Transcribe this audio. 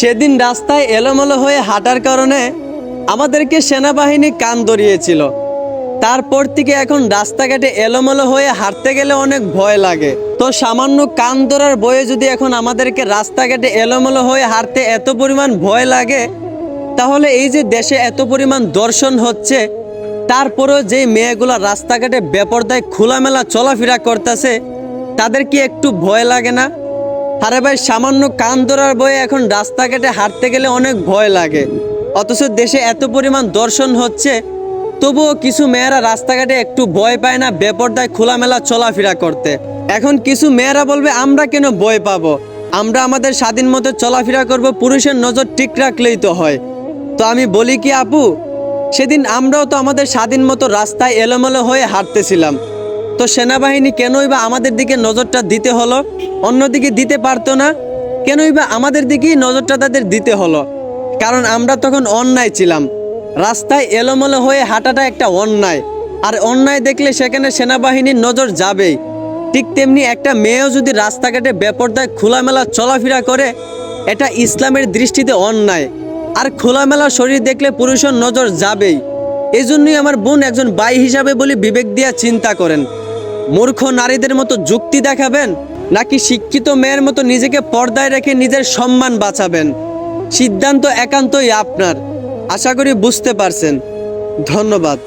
সেদিন রাস্তায় এলোমেলো হয়ে হাঁটার কারণে আমাদেরকে সেনাবাহিনী কান ধরিয়েছিল। তারপর থেকে এখন রাস্তাঘাটে এলোমেলো হয়ে হাঁটতে গেলে অনেক ভয় লাগে। তো সামান্য কান ধরার বয়ে যদি এখন আমাদেরকে রাস্তাঘাটে এলোমেলো হয়ে হাঁটতে এত পরিমাণ ভয় লাগে, তাহলে এই যে দেশে এত পরিমাণ দর্শন হচ্ছে, তারপরেও যে মেয়েগুলা রাস্তাঘাটে বেপরদায় খোলামেলা চলাফেরা করতেছে, তাদের কি একটু ভয় লাগে না? আরে ভাই, সামান্য কান ধরার বয়ে এখন রাস্তাঘাটে হাঁটতে গেলে অনেক ভয় লাগে। অথচ দেশে এত পরিমাণ দর্শন হচ্ছে, তবুও কিছু মেয়েরা রাস্তাঘাটে একটু ভয় পায় না, বেপরদায় খোলামেলা চলাফেরা করতে। এখন কিছু মেয়েরা বলবে, আমরা কেন ভয় পাবো? আমরা আমাদের স্বাধীন মতো চলাফেরা করব, পুরুষের নজর ঠিক রাখলেই তো হয়। তো আমি বলি কি, আপু, সেদিন আমরাও তো আমাদের স্বাধীন মতো রাস্তায় এলোমেলো হয়ে হাঁটতেছিলাম। তো সেনাবাহিনী কেনই বা আমাদের দিকে নজরটা দিতে হলো? অন্যদিকে দিতে পারতো না, কেনই বা আমাদের দিকেই নজরটা তাদের দিতে হলো? কারণ আমরা তখন অন্যায় ছিলাম। রাস্তায় এলোমেলো হয়ে হাঁটাটা একটা অন্যায়। আর অন্যায় দেখলে সেখানে সেনাবাহিনীর নজর যাবেই। ঠিক তেমনি একটা মেয়েও যদি রাস্তাঘাটে বেপরদায় খোলামেলা চলাফেরা করে, এটা ইসলামের দৃষ্টিতে অন্যায়। আর খোলামেলা শরীর দেখলে পুরুষের নজর যাবেই। এই জন্যই আমার বোন একজন বাই হিসাবে বলে বিবেক দিয়া চিন্তা করেন। মূর্খ নারীদের মতো যুক্তি দেখাবেন, নাকি শিক্ষিত মেয়ের মতো নিজেকে পর্দায় রেখে নিজের সম্মান বাঁচাবেন? সিদ্ধান্ত একান্তই আপনার। আশা করি বুঝতে পারছেন। ধন্যবাদ।